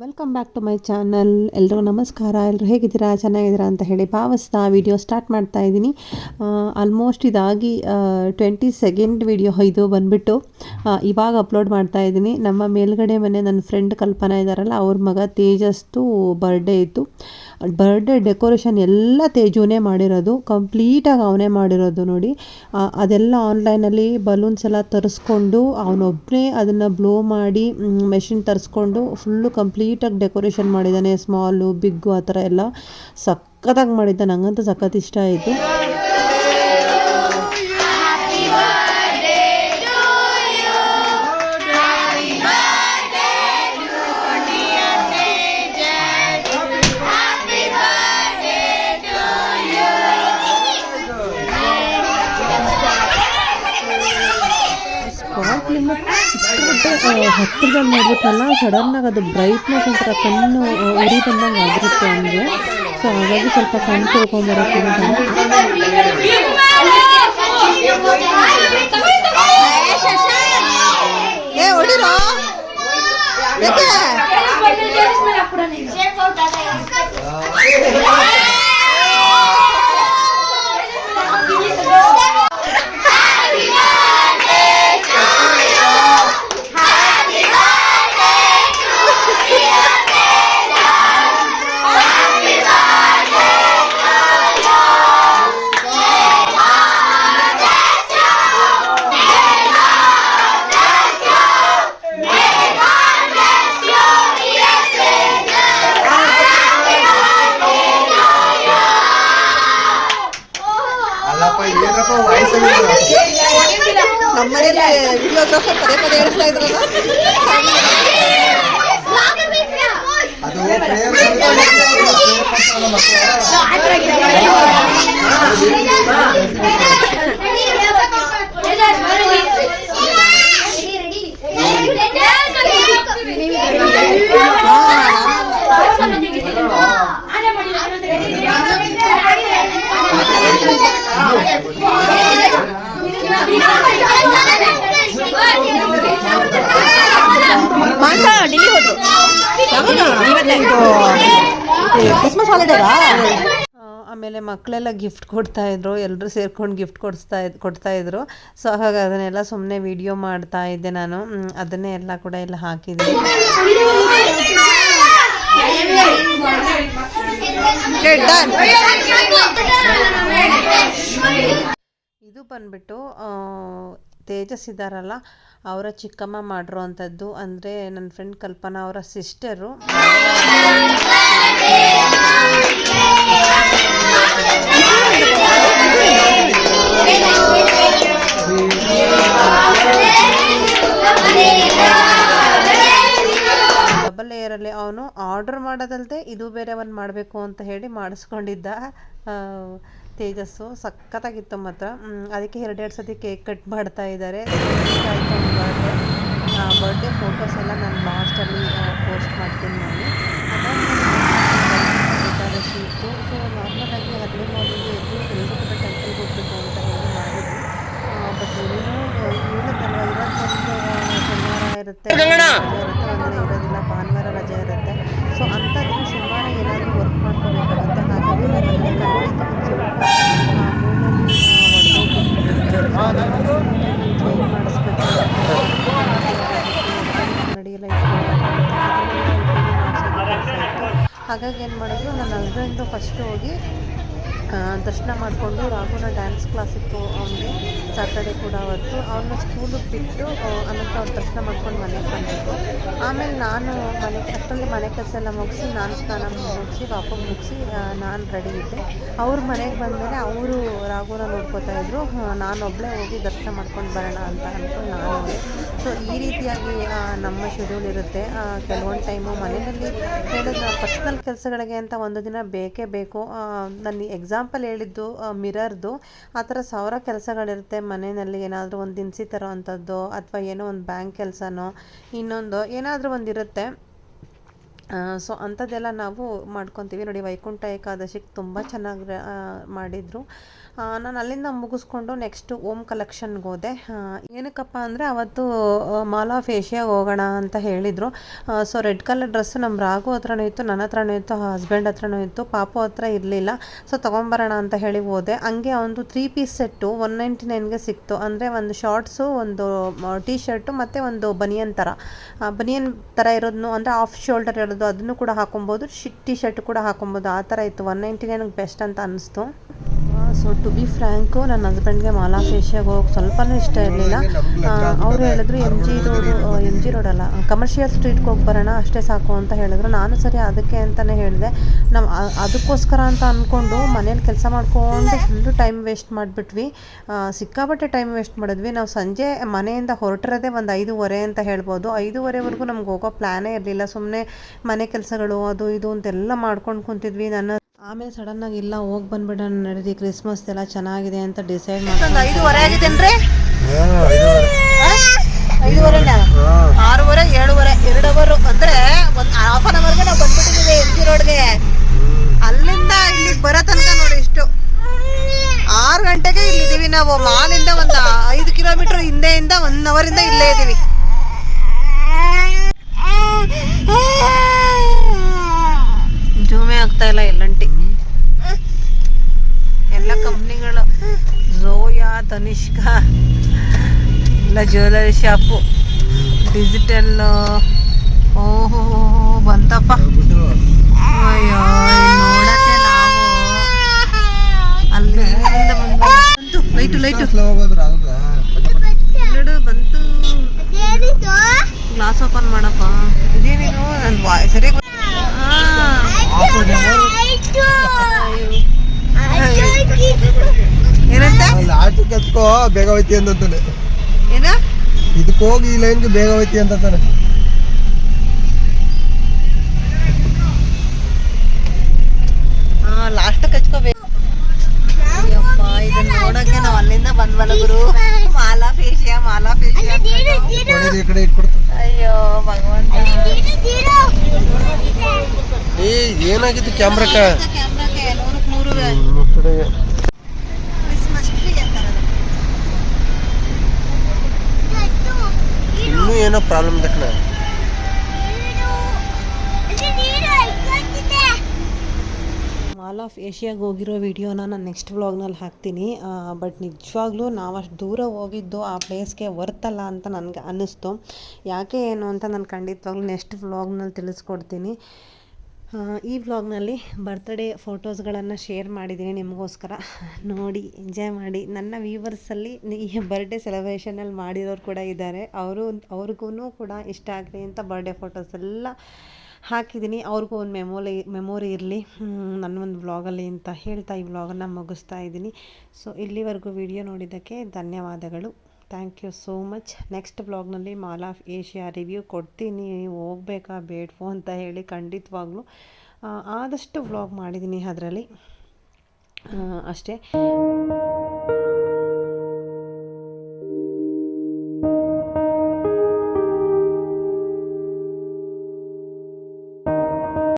Welcome back to my channel ಎಲ್ಲರೂ ನಮಸ್ಕಾರ. ಎಲ್ಲರೂ ಹೇಗಿದ್ದೀರಾ? ಚೆನ್ನಾಗಿದ್ದೀರಾ ಅಂತ ಹೇಳಿ ಭಾವಿಸ್ತಾ ವಿಡಿಯೋ ಸ್ಟಾರ್ಟ್ ಮಾಡ್ತಾ ಇದ್ದೀನಿ. ಆಲ್ಮೋಸ್ಟ್ ಇದಾಗಿ ಟ್ವೆಂಟಿ ಸೆಕೆಂಡ್ ವಿಡಿಯೋ ಇದು ಬಂದುಬಿಟ್ಟು ಇವಾಗ ಅಪ್ಲೋಡ್ ಮಾಡ್ತಾ ಇದ್ದೀನಿ. ನಮ್ಮ ಮೇಲ್ಗಡೆ ಮನೆ ನನ್ನ ಫ್ರೆಂಡ್ ಕಲ್ಪನಾ ಇದ್ದಾರಲ್ಲ ಅವ್ರ ಮಗ ತೇಜಸ್ತು ಬರ್ಡೇ ಇತ್ತು. ಬರ್ಡೇ ಡೆಕೋರೇಷನ್ ಎಲ್ಲ ತೇಜುನೇ ಮಾಡಿರೋದು. ಕಂಪ್ಲೀಟಾಗಿ ಅವನೇ ಮಾಡಿರೋದು ನೋಡಿ. ಅದೆಲ್ಲ ಆನ್ಲೈನಲ್ಲಿ ಬಲೂನ್ಸ್ ಎಲ್ಲ ತರಿಸ್ಕೊಂಡು ಅವನೊಬ್ಬನೇ ಅದನ್ನು ಬ್ಲೋ ಮಾಡಿ ಮೆಷಿನ್ ತರಿಸ್ಕೊಂಡು ಫುಲ್ಲು ಕಂಪ್ಲೀಟಾಗಿ ಡೆಕೋರೇಷನ್ ಮಾಡಿದ್ದಾನೆ. ಸ್ಮಾಲು ಬಿಗ್ಗು ಆ ಥರ ಎಲ್ಲ ಸಖತ್ತಾಗಿ ಮಾಡಿದ್ದ ನಂಗಂತೂ ಸಖತ್ ಇಷ್ಟ ಆಯಿತು. ಹತ್ತಿರದಲ್ಲಿ ನೋಡ್ಬಿಟ್ಟಲ್ಲ ಸಡನ್ನಾಗಿ ಅದು ಬ್ರೈಟ್ನೆಸ್ ಒಂಥರ ಕಣ್ಣು ಉರಿ ಬಂದಂಗೆ ಆಗಿರುತ್ತೆ ಅಂದರೆ ಸೊ ಹಾಗಾಗಿ ಸ್ವಲ್ಪ ಕಣ್ಣು ತೊಳ್ಕೊಂಬರಕ್ಕೆ ಏ ನಮ್ಮನೇಲಿ ವಿಡಿಯೋಗ್ರಾಫರ್ ಪದೇ ಪದೇ ಹೇಳ್ತಾ ಇದ್ರಲ್ಲ ಅದು ಪ್ರೇಯರ್ ಕ್ರಿಸ್ಮಸ್ ಆಮೇಲೆ ಮಕ್ಕಳೆಲ್ಲ ಗಿಫ್ಟ್ ಕೊಡ್ತಾ ಇದ್ರು ಎಲ್ಲರೂ ಸೇರ್ಕೊಂಡು ಗಿಫ್ಟ್ ಕೊಡಿಸ್ತಾ ಇದ್ ಕೊಡ್ತಾ ಇದ್ರು. ಸೊ ಹಾಗಾಗಿ ಅದನ್ನೆಲ್ಲ ಸುಮ್ಮನೆ ವಿಡಿಯೋ ಮಾಡ್ತಾ ಇದ್ದೆ ನಾನು. ಅದನ್ನೇ ಎಲ್ಲ ಕೂಡ ಎಲ್ಲ ಹಾಕಿದ್ದೆ ಇದು ಬಂದ್ಬಿಟ್ಟು ತೇಜಸ್ ಇದ್ದಾರಲ್ಲ ಅವರ ಚಿಕ್ಕಮ್ಮ ಮಾಡಿರೋ ಅಂಥದ್ದು ಅಂದರೆ ನನ್ನ ಫ್ರೆಂಡ್ ಕಲ್ಪನಾ ಅವರ ಸಿಸ್ಟರು ಡಬಲ್ ಲೇಯರಲ್ಲಿ ಅವನು ಆರ್ಡರ್ ಮಾಡೋದಲ್ಲದೆ ಇದು ಬೇರೆ ಒಂದು ಮಾಡಬೇಕು ಅಂತ ಹೇಳಿ ಮಾಡಿಸ್ಕೊಂಡಿದ್ದ. ತೇಜಸ್ಸು ಸಖತ್ತಾಗಿತ್ತು ಮಾತ್ರ. ಅದಕ್ಕೆ ಎರಡೆರಡು ಸತಿ ಕೇಕ್ ಕಟ್ ಮಾಡ್ತಾ ಇದ್ದಾರೆ. ಆಯಿತು ಬರ್ಡೇ ಬರ್ಡೇ ಫೋಟೋಸ್ ಎಲ್ಲ ನಾನು ಲಾಸ್ಟಲ್ಲಿ ಪೋಸ್ಟ್ ಮಾಡ್ತೀನಿ ನಾನು. ಏಕಾದಶಿ ಇತ್ತು. ಸೊ ನಾರ್ಮಲಾಗಿ ಅರ್ಲಿ ಮಾರ್ನಿಂಗ್ ಎದ್ದು ಎಲ್ಲರೂ ಕೂಡ ಟೆಂಪಲ್ಗೆ ಹೋಗ್ಬೇಕು ಅಂತ ಹೇಳಿ ಮಾಡಿದ್ವಿ. ಬಟ್ ಇನ್ನೂ ಇವಾಗ ಇರೋದೊಂದು ಶನಿವಾರ ಇರುತ್ತೆ ರಜೆ ಇರುತ್ತೆ. ಹಾಗಾಗಿ ಏನು ಮಾಡಿದ್ರು ನನ್ನ ಹಸ್ಬೆಂಡು ಫಸ್ಟ್ ಹೋಗಿ ದರ್ಶನ ಮಾಡಿಕೊಂಡು ರಾಘುನ ಡ್ಯಾನ್ಸ್ ಕ್ಲಾಸ್ ಇತ್ತು ಅವನಿಗೆ ಸ್ಯಾಟರ್ಡೆ ಕೂಡ ಅವತ್ತು. ಅವನ್ನ ಸ್ಕೂಲಿಗೆ ಬಿಟ್ಟು ಅನಂತರ ಅವ್ನು ದರ್ಶನ ಮಾಡ್ಕೊಂಡು ಮನೆಗೆ ಬಂದಿದ್ದು ಆಮೇಲೆ ನಾನು ಮನೆ ಅಷ್ಟರಲ್ಲಿ ಮನೆ ಕೆಲಸ ಎಲ್ಲ ಮುಗಿಸಿ, ನಾನು ಸ್ನಾನ ಮುಗಿಸಿ ಪಾಪ ಮುಗಿಸಿ ನಾನು ರೆಡಿ ಇದ್ದೆ. ಅವ್ರ ಮನೆಗೆ ಬಂದಮೇಲೆ ಅವರು ರಾಘುನ ನೋಡ್ಕೋತಾ ಇದ್ರು. ನಾನು ನಾನೊಬ್ಬಳೇ ಹೋಗಿ ದರ್ಶನ ಮಾಡ್ಕೊಂಡು ಬರೋಣ ಅಂತ ಅಂದ್ಕೊಂಡು ನಾನು ಸೊ ಈ ರೀತಿಯಾಗಿ ನಮ್ಮ ಶೆಡ್ಯೂಲ್ ಇರುತ್ತೆ. ಕೆಲವೊಂದು ಟೈಮು ಮನೆಯಲ್ಲಿ ಹೇಳಿದ ಪರ್ಸ್ನಲ್ ಕೆಲಸಗಳಿಗೆ ಅಂತ ಒಂದು ದಿನ ಬೇಕೇ ಬೇಕು. ನಾನು ಎಕ್ಸಾಂಪಲ್ ಹೇಳಿದ್ದು ಮಿರರ್ದು, ಆ ಥರ ಸಾವಿರ ಕೆಲಸಗಳಿರುತ್ತೆ ಮನೆಯಲ್ಲಿ, ಏನಾದರೂ ಒಂದು ದಿನಸಿ ತರೋ ಅಂಥದ್ದು ಅಥವಾ ಏನೋ ಒಂದು ಬ್ಯಾಂಕ್ ಕೆಲಸನೋ, ಇನ್ನೊಂದು ಏನಾದರೂ ಒಂದು ಇರುತ್ತೆ ಸೊ ಅಂಥದ್ದೆಲ್ಲ ನಾವು ಮಾಡ್ಕೊತೀವಿ. ನೋಡಿ, ವೈಕುಂಠ ಏಕಾದಶಿಗೆ ತುಂಬ ಚೆನ್ನಾಗಿ ಮಾಡಿದರು. ನಾನು ಅಲ್ಲಿಂದ ಮುಗಿಸ್ಕೊಂಡು ನೆಕ್ಸ್ಟು ಓಮ್ ಕಲೆಕ್ಷನ್ಗೆ ಹೋದೆ. ಏನಕ್ಕಪ್ಪ ಅಂದರೆ ಅವತ್ತು ಮಾಲ್ ಆಫ್ ಏಷ್ಯಾಗೆ ಹೋಗೋಣ ಅಂತ ಹೇಳಿದರು. ಸೊ ರೆಡ್ ಕಲರ್ ಡ್ರೆಸ್ ನಮ್ಮ ರಾಘು ಹತ್ರನೂ ಇತ್ತು, ನನ್ನ ಹತ್ರನೂ ಇತ್ತು ಹಸ್ಬೆಂಡ್ ಹತ್ರನೂ ಇತ್ತು, ಪಾಪು ಹತ್ರ ಇರಲಿಲ್ಲ. ಸೊ ತೊಗೊಂಬರೋಣ ಅಂತ ಹೇಳಿ ಹೋದೆ. ಹಂಗೆ ಒಂದು three piece set one ninety ನೈನ್ಗೆ ಸಿಕ್ತು. ಅಂದರೆ ಒಂದು ಶಾರ್ಟ್ಸು ಒಂದು ಟೀ ಶರ್ಟು ಮತ್ತು ಒಂದು ಬನಿಯನ್ ಥರ ಬನಿಯನ್ ಥರ ಇರೋದನ್ನು ಅಂದರೆ ಆಫ್ ಶೋಲ್ಡರ್ ಇರೋದು ಅದನ್ನು ಕೂಡ ಹಾಕೊಬೋದು, ಶಿ ಟಿ ಶರ್ಟ್ ಕೂಡ ಹಾಕೊಬೋದು. ಆ ಥರ ಇತ್ತು. ಒನ್ ನೈಂಟಿ ನೈನ್ಗೆ ಬೆಸ್ಟ್ ಅಂತ ಅನ್ನಿಸ್ತು. ಸೊ ಟು ಬಿ ಫ್ರ್ಯಾಂಕು ನನ್ನ ಹಸ್ಬೆಂಡ್ಗೆ ಮಾಲಾ ಫೇಶಿಯಾಗೆ ಹೋಗಿ ಸ್ವಲ್ಪನೂ ಇಷ್ಟ ಇರಲಿಲ್ಲ. ಅವರು ಹೇಳಿದ್ರು M G road M G ರೋಡಲ್ಲ commercial ಸ್ಟ್ರೀಟ್ಗೆ ಹೋಗಿ ಬರೋಣ, ಅಷ್ಟೇ ಸಾಕು ಅಂತ ಹೇಳಿದ್ರು. ನಾನು ಸರಿ ಅದಕ್ಕೆ ಅಂತಲೇ ಹೇಳಿದೆ. ನಾವು ಅದಕ್ಕೋಸ್ಕರ ಅಂತ ಅಂದ್ಕೊಂಡು ಮನೇಲಿ ಕೆಲಸ ಮಾಡ್ಕೊಂಡು ಫುಲ್ಲು ಟೈಮ್ ವೇಸ್ಟ್ ಮಾಡಿಬಿಟ್ವಿ. ಸಿಕ್ಕಾಪಟ್ಟೆ ಟೈಮ್ ವೇಸ್ಟ್ ಮಾಡಿದ್ವಿ. ನಾವು ಸಂಜೆ ಮನೆಯಿಂದ ಹೊರಟಿರೋದೇ ಒಂದು ಐದೂವರೆ ಅಂತ ಹೇಳ್ಬೋದು. ಐದೂವರೆವರೆಗೂ ನಮ್ಗೆ ಹೋಗೋ ಪ್ಲ್ಯಾನೇ ಇರಲಿಲ್ಲ. ಸುಮ್ಮನೆ ಮನೆ ಕೆಲಸಗಳು, ಅದು ಇದು ಅಂತೆಲ್ಲ ಮಾಡ್ಕೊಂಡು ಕುಂತಿದ್ವಿ. ನನ್ನ ಆಮೇಲೆ ಸಡನ್ನಾಗಿ ಇಲ್ಲ ಹೋಗಿ ಬಂದ್ಬಿಡೋಣ ನಡೀರಿ ಕ್ರಿಸ್ಮಸ್ ಎಲ್ಲ ಚೆನ್ನಾಗಿದೆ ಅಂತ ಡಿಸೈಡ್ ಮಾಡ್ಕೊಂಡು ಐದುವರೆ ಆಗಿದ್ದೇನ್ರಿ ಐದುವರೆ. ಆರೂವರೆ ಏಳುವರೆ ಎರಡು ಅವರು ಅಂದ್ರೆ ಒಂದ್ ಹಾಫ್ ಅನ್ ಅವರ್ಗೆ ನಾವು ಬಂದ್ಬಿಟ್ಟಿದೀವಿ ಎಂ ಜಿ ರೋಡ್ಗೆ ಅಲ್ಲಿಂದ ಇಲ್ಲಿಗೆ ಬರೋ ತನಕ ನೋಡಿ ಇಷ್ಟು. ಆರು ಗಂಟೆಗೆ ಇಲ್ಲಿದ್ದೀವಿ ನಾವು. ಮಾಲಿಂದ ಒಂದು ಐದು ಕಿಲೋಮೀಟರ್ ಹಿಂದೆಯಿಂದ ಒನ್ ಅವರಿಂದ ಇಲ್ಲೇ ಇದ್ದೀವಿ. ಜೂಮೇ ಆಗ್ತಾ ಇಲ್ಲ ಎಲ್ಲಂಟಿ. ಎಲ್ಲ ಕಂಪ್ನಿಗಳು. ಝೋಯಾ ತನಿಷ್ಕಾ ಎಲ್ಲ ಜ್ಯುವೆಲರಿ ಶಾಪು ಡಿಜಿಟಲ್ ಓಹೋ, ಬಂತಪ್ಪ. ಅಯ್ಯೋ ನೋಡಕ್ಕೆ ನಾವು ಅಲ್ಲಿಂದ ಬಂತು. Light light? ನೋಡು ಬಂತು. ಗ್ಲಾಸ್ ಓಪನ್ ಮಾಡಪ್ಪ. ಇದೇನಿದು? ನನ್ನ ವಾಯ್ ಸರಿ ಆಫ್ ಇದೆ. ಏನಂತ ಕತ್ಕೋ ಬೇಗ ಹೋಯ್ತಿ ಅಂತಾನೆ ಏನ? ಇದಕ್ಕೆ ಹೋಗಿ ಈ ಲೈನ್ಗೆ ಬೇಗ ಹೋಯ್ತಿ ಅಂತಾನೆ ಲಾಸ್ಟ್ ಕಚ್ಕೋಬೇಕು. ಅಯ್ಯಪ್ಪ ಇದನ್ನ ನೋಡಕ್ಕೆ ನಾವು ಅಲ್ಲಿಂದ ಬಂದ್ವಲ್ಲ ಗುರು? ಮಾಲಾ ಫೇಶಿಯಾ ಮಾಲಾ ಫೇಶಿಯಾ ಅಯ್ಯೋ ಭಗವಂತ. ಏ ಏನಾಗಿತ್ತು ಕ್ಯಾಮ್ರಕ್ಕ? ಕ್ಯಾಮ್ರಾಕ್ಕೆ? ನೂರಕ್ಕೆ ನೂರು ಕ್ರಿಸ್ಮಸ್ ಟ್ರೀ ಅಂತಾರಲ್ಲ ಇನ್ನೂ ಏನೋ ಪ್ರಾಬ್ಲಮ್ ದಕ್ಕಣ ಮಾಲ್ ಆಫ್ ಏಷ್ಯಾಗೆ ಹೋಗಿರೋ ವಿಡಿಯೋನ ನಾನು ನೆಕ್ಸ್ಟ್ ವ್ಲಾಗ್ನಲ್ಲಿ ಹಾಕ್ತೀನಿ. ಬಟ್ ನಿಜವಾಗ್ಲೂ ನಾವು ಅಷ್ಟು ದೂರ ಹೋಗಿದ್ದು ಆ ಪ್ಲೇಸ್ಗೆ ವರ್ತಲ್ಲ ಅಂತ ನನಗೆ ಅನ್ನಿಸ್ತು. ಯಾಕೆ ಏನು ಅಂತ ನಾನು ಖಂಡಿತವಾಗ್ಲೂ ನೆಕ್ಸ್ಟ್ ವ್ಲಾಗ್ನಲ್ಲಿ ತಿಳಿಸ್ಕೊಡ್ತೀನಿ. ಈ ವ್ಲಾಗ್ನಲ್ಲಿ ಬರ್ತ್ಡೇ ಫೋಟೋಸ್ಗಳನ್ನು ಶೇರ್ ಮಾಡಿದ್ದೀನಿ ನಿಮಗೋಸ್ಕರ. ನೋಡಿ ಎಂಜಾಯ್ ಮಾಡಿ. ನನ್ನ ವ್ಯೂವರ್ಸಲ್ಲಿ ಈ ಬರ್ಡೇ ಸೆಲೆಬ್ರೇಷನಲ್ಲಿ ಮಾಡಿರೋರು ಕೂಡ ಇದ್ದಾರೆ. ಅವರು ಅವ್ರಿಗೂ ಕೂಡ ಇಷ್ಟ ಆಗಲಿ ಅಂತ ಬರ್ಡೇ ಫೋಟೋಸ್ ಎಲ್ಲ ಹಾಕಿದ್ದೀನಿ. ಅವ್ರಿಗೂ ಒಂದು ಮೆಮೊರಿ ಮೆಮೊರಿ ಇರಲಿ. ನನ್ನ ಒಂದು ವ್ಲಾಗಲ್ಲಿ ಅಂತ ಹೇಳ್ತಾ ಈ ವ್ಲಾಗನ್ನು ಮುಗಿಸ್ತಾ ಇದ್ದೀನಿ. ಸೊ ಇಲ್ಲಿವರೆಗೂ ವಿಡಿಯೋ ನೋಡಿದ್ದಕ್ಕೆ ಧನ್ಯವಾದಗಳು. Thank you so much next ಬ್ಲಾಗ್ನಲ್ಲಿ Mall of Asia review ಕೊಡ್ತೀನಿ. ಹೋಗ್ಬೇಕಾ, ಬೇಡ್ವೋ ಅಂತ ಹೇಳಿ ಖಂಡಿತವಾಗ್ಲೂ ಆದಷ್ಟು ವ್ಲಾಗ್ ಮಾಡಿದ್ದೀನಿ ಅದರಲ್ಲಿ. ಅಷ್ಟೇ.